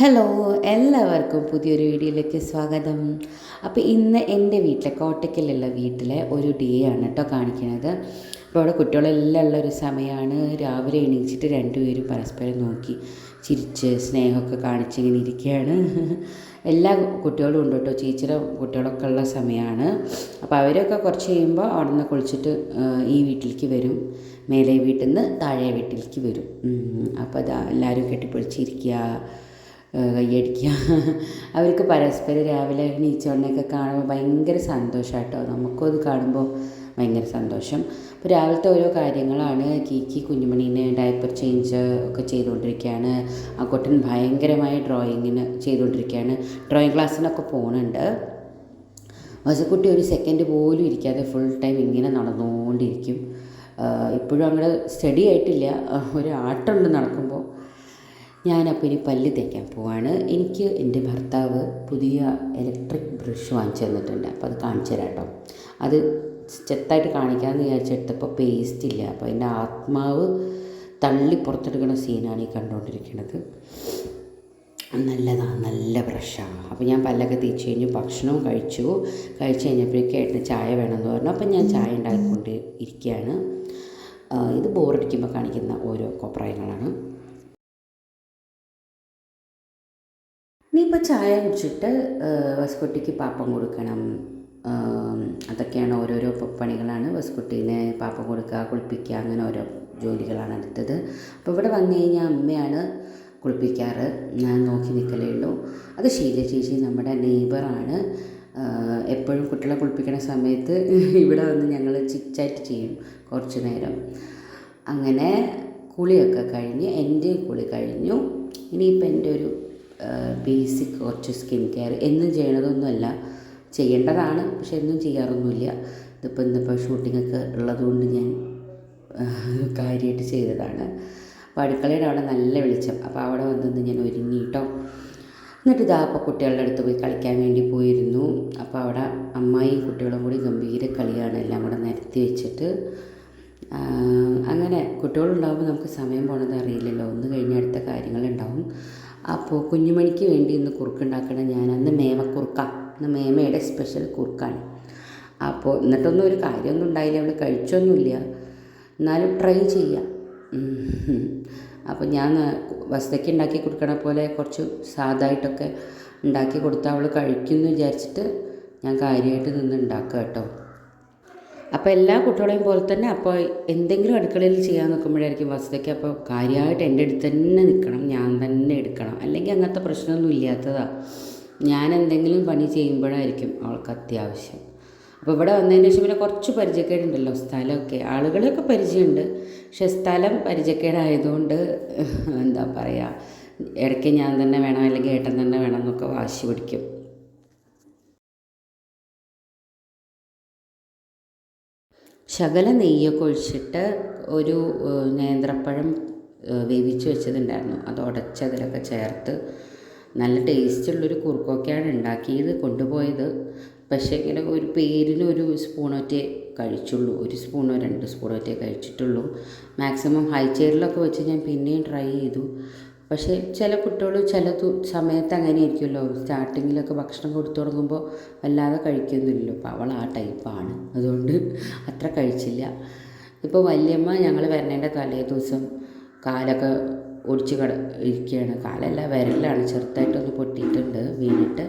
Hello എല്ലാവർക്കും പുതിയൊരു വീഡിയോയിലേക്ക് സ്വാഗതം. അപ്പോൾ ഇന്ന് എന്റെ വീട്ടിലെ കോട്ടയ്ക്കലുള്ള വീട്ടിലെ ഒരു ഡേ ആണ് കേട്ടോ കാണിക്കുന്നത്. അപ്പോൾ അവിടെ കുട്ടികളെല്ലാം ഉള്ള ഒരു സമയമാണ്. രാവിലെ എണീച്ചിട്ട് രണ്ടുപേരും പരസ്പരം നോക്കി ചിരിച്ച് സ്നേഹമൊക്കെ കാണിച്ചിങ്ങനെ ഇരിക്കുകയാണ്. എല്ലാ കുട്ടികളും ഉണ്ട് കേട്ടോ. ചേച്ചിയുടെ കുട്ടികളൊക്കെ ഉള്ള സമയമാണ്. അപ്പോൾ അവരൊക്കെ കുറച്ച് കഴിയുമ്പോൾ അവിടെ നിന്ന് കുളിച്ചിട്ട് ഈ വീട്ടിലേക്ക് വരും. മേലെ വീട്ടിൽ നിന്ന് താഴെ വീട്ടിലേക്ക് വരും. അപ്പോൾ അതാ എല്ലാവരും കെട്ടിപ്പിടിച്ചിരിക്കുക. ഏഹ് കയ്യടിക്കുക അവർക്ക് പരസ്പരം രാവിലെ എണീച്ചോണ്ടൊക്കെ കാണുമ്പോൾ ഭയങ്കര സന്തോഷമായിട്ടോ നമുക്കും അത് കാണുമ്പോൾ ഭയങ്കര സന്തോഷം. അപ്പോൾ രാവിലത്തെ ഓരോ കാര്യങ്ങളാണ് കീക്കി കുഞ്ഞുമണീനെ ഡയപ്പർ ചേഞ്ച് ഒക്കെ ചെയ്തുകൊണ്ടിരിക്കുകയാണ്. ആ കുട്ടൻ ഭയങ്കരമായ ഡ്രോയിങ്ങിന് ചെയ്തുകൊണ്ടിരിക്കുകയാണ്. ഡ്രോയിങ് ക്ലാസ്സിനൊക്കെ പോകുന്നുണ്ട് വസക്കുട്ടി ഒരു സെക്കൻഡ് പോലും ഇരിക്കാതെ ഫുൾ ടൈം ഇങ്ങനെ നടന്നുകൊണ്ടിരിക്കും. ഇപ്പോഴും അങ്ങനെ സ്റ്റഡി ആയിട്ടില്ല. ഒരു ആട്ടമുണ്ട് നടക്കുമ്പോൾ. ഞാനപ്പോൾ ഇനി പല്ല് തേക്കാൻ പോവാണ്. എനിക്ക് എന്റെ ഭർത്താവ് പുതിയ ഇലക്ട്രിക് ബ്രഷ് വാങ്ങിച്ചു തന്നിട്ടുണ്ട്. അപ്പോൾ അത് കാണിച്ചു തരാം കേട്ടോ. അത് ചെത്തായിട്ട് കാണിക്കാമെന്ന് വിചാരിച്ചെടുത്തപ്പോൾ പേസ്റ്റ് ഇല്ല. അപ്പോൾ എന്റെ ആത്മാവ് തള്ളി പുറത്തെടുക്കുന്ന സീനാണ് ഈ കണ്ടുകൊണ്ടിരിക്കുന്നത്. നല്ലതാണ് നല്ല ബ്രഷാണ് അപ്പോൾ ഞാൻ പല്ലൊക്കെ തേച്ച് കഴിഞ്ഞു ഭക്ഷണവും കഴിച്ചു. കഴിച്ച് കഴിഞ്ഞപ്പോഴേക്കും ഏട്ടന് ചായ വേണമെന്ന് പറഞ്ഞു. അപ്പം ഞാൻ ചായ ഉണ്ടാക്കിക്കൊണ്ട് ഇരിക്കുകയാണ് ഇത് ബോറടിക്കുമ്പോൾ കാണിക്കുന്ന ഓരോ കോപ്രായങ്ങളാണ്. ഇനിയിപ്പോൾ ചായ കുടിച്ചിട്ട് വസ്കുട്ടിക്ക് പാപ്പം കൊടുക്കണം. അതൊക്കെയാണ് ഓരോരോ പണികളാണ് വസ്കുട്ടീനെ പാപ്പം കൊടുക്കുക കുളിപ്പിക്കുക അങ്ങനെ ഓരോ ജോലികളാണ് അടുത്തത് അപ്പോൾ ഇവിടെ വന്നു കഴിഞ്ഞാൽ അമ്മയാണ് കുളിപ്പിക്കാറ്. ഞാൻ നോക്കി നിൽക്കലേ ഉള്ളൂ. അത് ശീല ചേച്ചി നമ്മുടെ നെയ്ബറാണ്. എപ്പോഴും കുട്ടികളെ കുളിപ്പിക്കുന്ന സമയത്ത് ഇവിടെ വന്ന് ഞങ്ങൾ ചിറ്റായിട്ട് ചെയ്യും കുറച്ച് നേരം. അങ്ങനെ കുളിയൊക്കെ കഴിഞ്ഞ് എന്റെ കുളി കഴിഞ്ഞു. ഇനിയിപ്പോൾ എന്റെ ഒരു ബേസിക് കുറച്ച് സ്കിൻ കെയർ എന്നും ചെയ്യണതൊന്നുമല്ല. ചെയ്യേണ്ടതാണ് പക്ഷെ എന്നും ചെയ്യാറൊന്നുമില്ല. ഇതിപ്പോൾ ഇന്നിപ്പോൾ ഷൂട്ടിങ്ങൊക്കെ ഉള്ളതുകൊണ്ട് ഞാൻ കാര്യമായിട്ട് ചെയ്തതാണ്. അപ്പോൾ അടുക്കളയുടെ അവിടെ നല്ല വെളിച്ചം. അപ്പോൾ അവിടെ വന്നിന്ന് ഞാൻ ഒരുങ്ങി കേട്ടോ എന്നിട്ട് ഇതാ അപ്പോൾ കുട്ടികളുടെ അടുത്ത് പോയി കളിക്കാൻ വേണ്ടി പോയിരുന്നു. അപ്പോൾ അവിടെ അമ്മായിയും കുട്ടികളും കൂടി ഗംഭീര കളിയാണ്. എല്ലാം കൂടെ നിരത്തി വെച്ചിട്ട് അങ്ങനെ കുട്ടികളുണ്ടാകുമ്പോൾ നമുക്ക് സമയം പോണത് അറിയില്ലല്ലോ. ഒന്ന് കഴിഞ്ഞ അടുത്ത കാര്യങ്ങളുണ്ടാവും. അപ്പോൾ കുഞ്ഞുമണിക്ക് വേണ്ടി ഇന്ന് കുറുക്കുണ്ടാക്കണം ഞാൻ അന്ന് മേമക്കുറുക്ക. ഇന്ന് മേമയുടെ സ്പെഷ്യൽ കുറുക്കാണ്. അപ്പോൾ എന്നിട്ടൊന്നും ഒരു കാര്യമൊന്നും ഉണ്ടായില്ല. അവൾ കഴിച്ചൊന്നുമില്ല. എന്നാലും ട്രൈ ചെയ്യാം. അപ്പോൾ ഞാൻ വസ്തയ്ക്ക് ഉണ്ടാക്കി കൊടുക്കണ പോലെ കുറച്ച് സാധായിട്ടൊക്കെ ഉണ്ടാക്കി കൊടുത്താൽ അവൾ കഴിക്കുമെന്ന് വിചാരിച്ചിട്ട് ഞാൻ കാര്യമായിട്ട് നിന്ന് ഉണ്ടാക്കുക കേട്ടോ. അപ്പോൾ എല്ലാ കുട്ടികളെയും പോലെ തന്നെ അപ്പോൾ എന്തെങ്കിലും അടുക്കളയിൽ ചെയ്യാൻ നിൽക്കുമ്പോഴായിരിക്കും വസ്തുതയ്ക്ക് അപ്പോൾ കാര്യമായിട്ട് എന്റെ അടുത്ത് തന്നെ നിൽക്കണം ഞാൻ തന്നെ എടുക്കണം. അല്ലെങ്കിൽ അങ്ങനത്തെ പ്രശ്നമൊന്നും ഇല്ലാത്തതാണ് ഞാൻ എന്തെങ്കിലും പണി ചെയ്യുമ്പോഴായിരിക്കും അവൾക്ക് അത്യാവശ്യം. അപ്പോൾ ഇവിടെ വന്നതിന് ശേഷം പിന്നെ കുറച്ച് പരിചയക്കേടുണ്ടല്ലോ സ്ഥലമൊക്കെ. ആളുകളെയൊക്കെ പരിചയമുണ്ട്. പക്ഷെ സ്ഥലം പരിചയക്കേടായതുകൊണ്ട് എന്താ പറയുക ഇടയ്ക്ക് ഞാൻ തന്നെ വേണം അല്ലെങ്കിൽ ഏട്ടൻ തന്നെ വേണം എന്നൊക്കെ വാശി പിടിക്കും. ശകല നെയ്യൊക്കെ ഒഴിച്ചിട്ട് ഒരു നേന്ത്രപ്പഴം വേവിച്ച് വെച്ചതുണ്ടായിരുന്നു. അത് ഉടച്ച് അതിലൊക്കെ ചേർത്ത് നല്ല ടേസ്റ്റുള്ളൊരു കുറുക്കൊക്കെയാണ് ഉണ്ടാക്കിയത് കൊണ്ടുപോയത്. പക്ഷേ ഇങ്ങനെ ഒരു പേരിന് ഒരു സ്പൂണൊറ്റേ കഴിച്ചുള്ളൂ. ഒരു സ്പൂണോ രണ്ട് സ്പൂണൊറ്റേ കഴിച്ചിട്ടുള്ളൂ. മാക്സിമം ഹൈ ചെയറിലൊക്കെ വെച്ച് ഞാൻ പിന്നെയും ട്രൈ ചെയ്തു. പക്ഷേ ചില കുട്ടികൾ ചില സമയത്ത് അങ്ങനെ ആയിരിക്കുമല്ലോ സ്റ്റാർട്ടിങ്ങിലൊക്കെ ഭക്ഷണം കൊടുത്തു തുടങ്ങുമ്പോൾ വല്ലാതെ കഴിക്കുന്നില്ലല്ലോ. അപ്പോൾ അവൾ ആ ടൈപ്പാണ്. അതുകൊണ്ട് അത്ര കഴിച്ചില്ല. ഇപ്പോൾ വല്യമ്മ ഞങ്ങൾ വരണേന്റെ തലേ ദിവസം കാലൊക്കെ ഒടിച്ച് കട ഇരിക്കുകയാണ് കാലല്ല വിരലാണ്. ചെറുതായിട്ടൊന്ന് പൊട്ടിയിട്ടുണ്ട് വീണിട്ട്.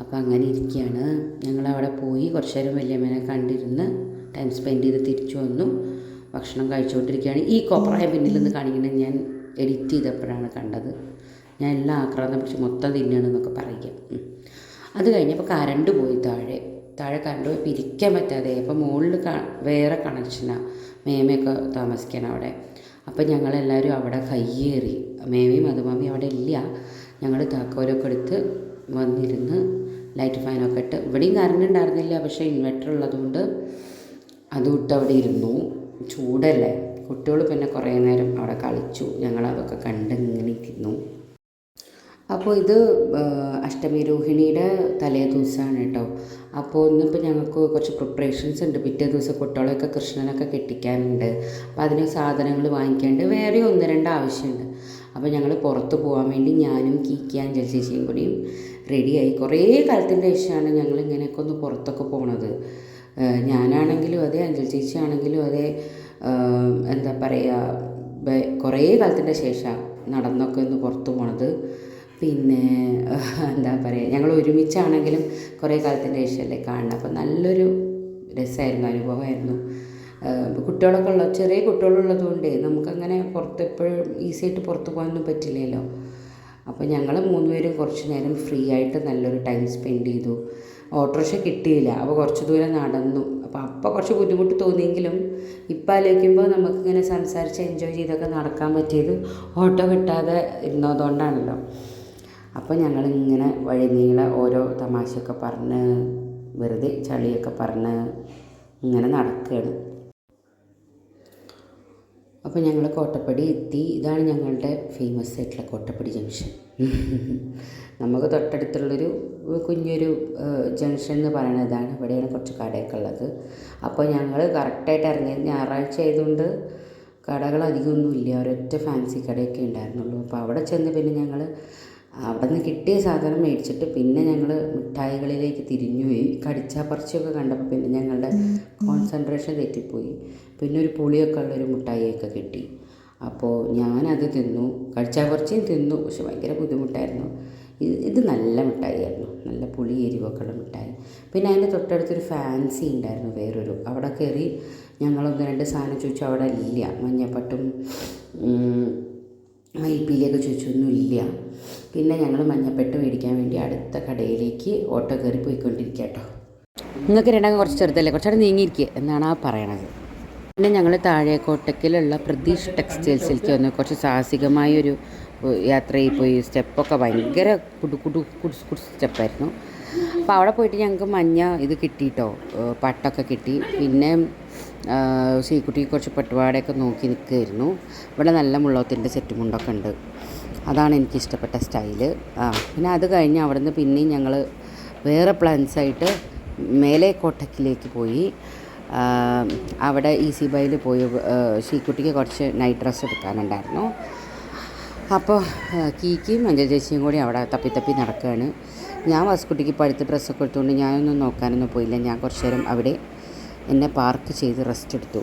അപ്പോൾ അങ്ങനെ ഇരിക്കുകയാണ് ഞങ്ങളവിടെ പോയി കുറച്ച് നേരം വല്യമ്മേനെ കണ്ടിരുന്ന് ടൈം സ്പെൻഡ് ചെയ്ത് തിരിച്ചു വന്നു. ഭക്ഷണം കഴിച്ചുകൊണ്ടിരിക്കുകയാണ് ഈ കൊപ്രായ പിന്നിൽ നിന്ന് കാണിക്കുന്നത് ഞാൻ എഡിറ്റ് ചെയ്തപ്പോഴാണ് കണ്ടത്. ഞാൻ എല്ലാം ആക്രാന്തം പിടിച്ച് മൊത്തം തിന്നണമെന്നൊക്കെ പറയുക. അത് കഴിഞ്ഞപ്പോൾ കരണ്ട് പോയി താഴെ. താഴെ കരണ്ട് പോയി പിരിക്കാൻ പറ്റാതെ. അപ്പോൾ മുകളിൽ വേറെ കണക്ഷനാണ് മേമയൊക്കെ താമസിക്കണം അവിടെ. അപ്പോൾ ഞങ്ങളെല്ലാവരും അവിടെ കയ്യേറി. മേമയും മധുമാമയും അവിടെ ഇല്ല. ഞങ്ങൾ താക്കോലൊക്കെ എടുത്ത് വന്നിരുന്ന് ലൈറ്റ് ഫാനൊക്കെ ഇട്ട്. ഇവിടെയും കറണ്ട് ഉണ്ടായിരുന്നില്ല. പക്ഷേ ഇൻവെർട്ടർ ഉള്ളതുകൊണ്ട് അതും വിട്ട് അവിടെ ഇരുന്നു. ചൂടല്ലേ? കുട്ടികൾ പിന്നെ കുറേ നേരം അവിടെ കളിച്ചു. ഞങ്ങളതൊക്കെ കണ്ട് ഇങ്ങനെ ഇരുന്നു. അപ്പോൾ ഇത് അഷ്ടമി രോഹിണിയുടെ തലേ ദിവസമാണ് കേട്ടോ അപ്പോൾ ഇന്നിപ്പോൾ ഞങ്ങൾക്ക് കുറച്ച് പ്രിപ്പറേഷൻസ് ഉണ്ട്. പിറ്റേ ദിവസം കുട്ടികളെയൊക്കെ കൃഷ്ണനൊക്കെ കെട്ടിക്കാനുണ്ട്. അപ്പോൾ അതിന് സാധനങ്ങൾ വാങ്ങിക്കാനുണ്ട്. വേറെ ഒന്ന് രണ്ട് ആവശ്യമുണ്ട്. അപ്പോൾ ഞങ്ങൾ പുറത്ത് പോകാൻ വേണ്ടി ഞാനും കീക്കി അഞ്ചൽ ചേച്ചിയും കൂടിയും റെഡിയായി കുറേ കാലത്തിന്റെ ശേഷമാണ് ഞങ്ങൾ ഇങ്ങനെയൊക്കെ ഒന്ന് പുറത്തൊക്കെ പോണത്. ഞാനാണെങ്കിലും അതെ അഞ്ചൽ ചേച്ചി ആണെങ്കിലും അതെ എന്താ പറയുക കുറേ കാലത്തിന്റെ ശേഷമാണ് നടന്നൊക്കെ ഒന്ന് പുറത്ത് പോണത്. പിന്നെ എന്താ പറയുക ഞങ്ങൾ ഒരുമിച്ചാണെങ്കിലും കുറേ കാലത്തിന്റെ ശേഷമല്ലേ കാണണം അപ്പോൾ നല്ലൊരു രസമായിരുന്നു അനുഭവമായിരുന്നു. കുട്ടികളൊക്കെ ഉള്ള ചെറിയ കുട്ടികളുള്ളത് കൊണ്ട് നമുക്കങ്ങനെ പുറത്ത് എപ്പോഴും ഈസി ആയിട്ട് പുറത്ത് പോകാനൊന്നും പറ്റില്ലല്ലോ. അപ്പോൾ ഞങ്ങൾ മൂന്നുപേരും കുറച്ച് നേരം ഫ്രീ ആയിട്ട് നല്ലൊരു ടൈം സ്പെൻഡ് ചെയ്തു. ഓട്ടോറിക്ഷ കിട്ടിയില്ല. അപ്പോൾ കുറച്ച് ദൂരം നടന്നു. അപ്പോൾ അപ്പോൾ കുറച്ച് ബുദ്ധിമുട്ട് തോന്നിയെങ്കിലും ഇപ്പം ആലോചിക്കുമ്പോൾ നമുക്കിങ്ങനെ സംസാരിച്ച് എൻജോയ് ചെയ്തൊക്കെ നടക്കാൻ പറ്റിയത് ഓട്ടോ കിട്ടാതെ ഇരുന്നതുകൊണ്ടാണല്ലോ. അപ്പോൾ ഞങ്ങളിങ്ങനെ വഴി നീളെ ഓരോ തമാശയൊക്കെ പറഞ്ഞ് വെറുതെ ചളിയൊക്കെ പറഞ്ഞ് ഇങ്ങനെ നടക്കുകയാണ്. അപ്പോൾ ഞങ്ങൾ കോട്ടപ്പടി എത്തി. ഇതാണ് ഞങ്ങളുടെ ഫേമസ് ആയിട്ടുള്ള കോട്ടപ്പടി ജംഗ്ഷൻ നമുക്ക് തൊട്ടടുത്തുള്ളൊരു കുഞ്ഞൊരു ജംഗ്ഷൻ എന്ന് പറയുന്നത് ഇതാണ്. ഇവിടെയാണ് കുറച്ച് കടയൊക്കെ ഉള്ളത്. അപ്പോൾ ഞങ്ങൾ കറക്റ്റായിട്ട് ഇറങ്ങിയത് ഞായറാഴ്ച ആയതുകൊണ്ട് കടകൾ അധികമൊന്നുമില്ല. ഒരൊറ്റ ഫാൻസി കടയൊക്കെ ഉണ്ടായിരുന്നുള്ളൂ. അപ്പോൾ അവിടെ ചെന്ന് പിന്നെ ഞങ്ങൾ അവിടെ നിന്ന് കിട്ടിയ സാധനം മേടിച്ചിട്ട് പിന്നെ ഞങ്ങൾ മിഠായികളിലേക്ക് തിരിഞ്ഞുപോയി കടിച്ചാപ്പറിച്ചൊക്കെ കണ്ടപ്പോൾ പിന്നെ ഞങ്ങളുടെ കോൺസെൻട്രേഷൻ തെറ്റിപ്പോയി. പിന്നെ ഒരു പുളിയൊക്കെ ഉള്ളൊരു മിഠായിയൊക്കെ കിട്ടി. അപ്പോൾ ഞാനത് തിന്നു. കടിച്ചാപ്പറിച്ചയും തിന്നു. പക്ഷെ ഭയങ്കര ബുദ്ധിമുട്ടായിരുന്നു. ഇത് നല്ല മിഠായിയായിരുന്നു. നല്ല പുളി എരിവൊക്കെ ഉള്ള മിഠായി. പിന്നെ അതിന്റെ തൊട്ടടുത്തൊരു ഫാൻസി ഉണ്ടായിരുന്നു വേറൊരു. അവിടെ കയറി ഞങ്ങളൊന്ന് രണ്ട് സാധനം ചോദിച്ചു. അവിടെ ഇല്ല. മഞ്ഞപ്പട്ടും ഉം, മയിൽപ്പീലിയൊക്കെ ചോദിച്ചൊന്നും ഇല്ല. പിന്നെ ഞങ്ങൾ മഞ്ഞപ്പെട്ട് മേടിക്കാൻ വേണ്ടി അടുത്ത കടയിലേക്ക് ഓട്ടോ കയറി പോയിക്കൊണ്ടിരിക്കുക കേട്ടോ. നിങ്ങൾക്ക് രണ്ടാം കുറച്ച് ചെറുതല്ലേ? കുറച്ചുകൂടെ നീങ്ങിയിരിക്കുക എന്നാണ് ആ പറയണത്. പിന്നെ ഞങ്ങൾ താഴേക്കോട്ടക്കിലുള്ള പ്രതീഷ് ടെക്സ്റ്റൈൽസിലേക്ക് വന്നു കുറച്ച് സാഹസികമായൊരു യാത്രയിൽ പോയി. സ്റ്റെപ്പൊക്കെ ഭയങ്കര കുടു കുടു കുടുസ് കുടുസ് സ്റ്റെപ്പായിരുന്നു. അപ്പോൾ അവിടെ പോയിട്ട് ഞങ്ങൾക്ക് മഞ്ഞ ഇത് കിട്ടിയിട്ടോ പട്ടൊക്കെ കിട്ടി. പിന്നെ സീക്കുട്ടി കുറച്ച് പട്ടുപാടയൊക്കെ നോക്കി നിൽക്കുമായിരുന്നു ഇവിടെ നല്ല മുള്ളത്തിന്റെ സെറ്റും മുണ്ടൊക്കെ ഉണ്ട്. അതാണ് എനിക്ക് ഇഷ്ടപ്പെട്ട സ്റ്റൈൽ. ആ പിന്നെ അത് കഴിഞ്ഞ് അവിടെ നിന്ന് പിന്നെയും ഞങ്ങൾ വേറെ പ്ലാൻസായിട്ട് മേലെ കോട്ടക്കിലേക്ക് പോയി. ആ, ഇ സി ബൈയിൽ പോയി ഷീക്കുട്ടിക്ക് കുറച്ച് നൈറ്റ് ഡ്രസ്സ് എടുക്കാനുണ്ടായിരുന്നു. അപ്പോൾ കീക്കിയും മഞ്ജു ചേച്ചിയും കൂടി അവിടെ തപ്പി തപ്പി നടക്കുകയാണ്. ഞാൻ വസ്കുട്ടിക്ക് പഴുത്ത ഡ്രസ്സൊക്കെ എടുത്തുകൊണ്ട് ഞാനൊന്നും നോക്കാനൊന്നും പോയില്ല. ഞാൻ കുറച്ച് നേരം അവിടെ എന്നെ പാർക്ക് ചെയ്ത് റെസ്റ്റ് എടുത്തു.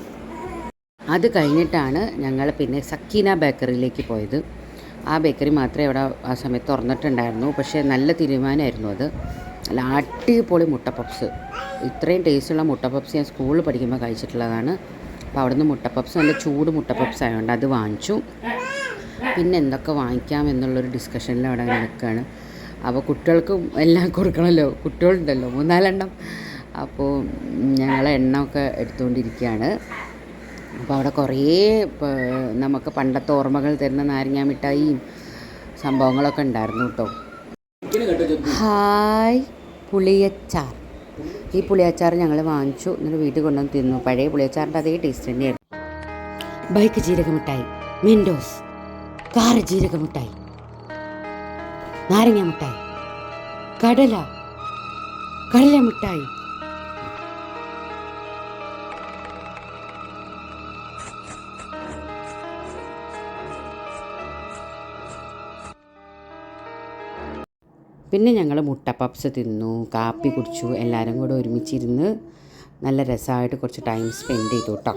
അത് കഴിഞ്ഞിട്ടാണ് ഞങ്ങൾ പിന്നെ സക്കീന ബേക്കറിയിലേക്ക് പോയത്. ആ ബേക്കറി മാത്രമേ അവിടെ ആ സമയത്ത് തുറന്നിട്ടുണ്ടായിരുന്നു. പക്ഷേ നല്ല തീരുമാനമായിരുന്നു അത്. നല്ല അടിപൊളി മുട്ട പപ്സ് ഇത്രയും ടേസ്റ്റുള്ള മുട്ട പപ്സ് ഞാൻ സ്കൂളിൽ പഠിക്കുമ്പോൾ കഴിച്ചിട്ടുള്ളതാണ്. അപ്പോൾ അവിടുന്ന് മുട്ട പപ്സ് നല്ല ചൂട് മുട്ട പപ്സ് ആയതുകൊണ്ട് അത് വാങ്ങിച്ചു. പിന്നെ എന്തൊക്കെ വാങ്ങിക്കാം എന്നുള്ളൊരു ഡിസ്കഷനിൽ അവിടെ നടക്കുകയാണ് അപ്പോൾ കുട്ടികൾക്കും എല്ലാം കൊടുക്കണമല്ലോ കുട്ടികളുണ്ടല്ലോ മൂന്നാലെണ്ണം. അപ്പോൾ ഞങ്ങൾ എണ്ണമൊക്കെ എടുത്തുകൊണ്ടിരിക്കുകയാണ്. അപ്പോൾ അവിടെ കുറേ നമുക്ക് പണ്ടത്തെ ഓർമ്മകൾ തരുന്ന നാരങ്ങ മിഠായിയും സംഭവങ്ങളൊക്കെ ഉണ്ടായിരുന്നു കേട്ടോ ഹായ് പുളിയച്ചാർ. ഈ പുളിയച്ചാർ ഞങ്ങൾ വാങ്ങിച്ചു. എന്നിട്ട് വീട്ടിൽ കൊണ്ടുവന്ന് തിന്നു. പഴയ പുളിയച്ചാറിന്റെ അതേ ടേസ്റ്റ് തന്നെയായിരുന്നു. ബൈക്ക് ജീരക മിഠായി മിൻഡോസ് കാറ് ജീരക മിഠായി നാരങ്ങ മിഠായി കടല കടല മിഠായി പിന്നെ ഞങ്ങൾ മുട്ട പപ്സ് തിന്നു കാപ്പി കുടിച്ചു എല്ലാവരും കൂടെ ഒരുമിച്ചിരുന്ന് നല്ല രസമായിട്ട് കുറച്ച് ടൈം സ്പെൻഡ് ചെയ്തു കേട്ടോ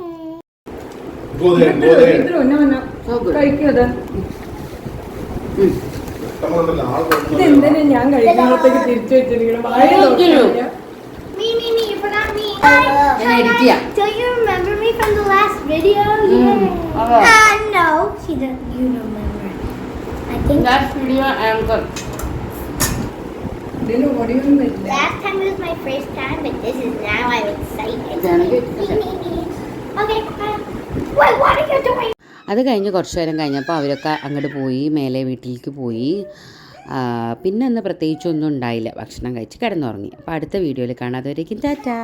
ഞാൻ കഴിക്കുമ്പോഴത്തേക്ക് തിരിച്ചു വെച്ചിരിക്കണം. Don't you remember me from the last video? Yeah. അതെ. Uh, no, she doesn't. You remember. I think video anchor ഇതിന് ഒടിയൊന്നുമില്ല last time was my first time, but this is now I'm excited. Okay. Uh, wait, what are you doing? അത് കഴിഞ്ഞ് കുറച്ച് നേരം കഴിഞ്ഞപ്പോൾ അവരൊക്കെ അങ്ങോട്ട് പോയി മേലെ വീട്ടിലേക്ക് പോയി. പിന്നെ ഒന്ന് പ്രത്യേകിച്ചൊന്നും ഉണ്ടായില്ല. ഭക്ഷണം കഴിച്ച് കിടന്നുറങ്ങി. അപ്പോൾ അടുത്ത വീഡിയോയിൽ കാണാതെ ഒരിക്കും ടാറ്റാ.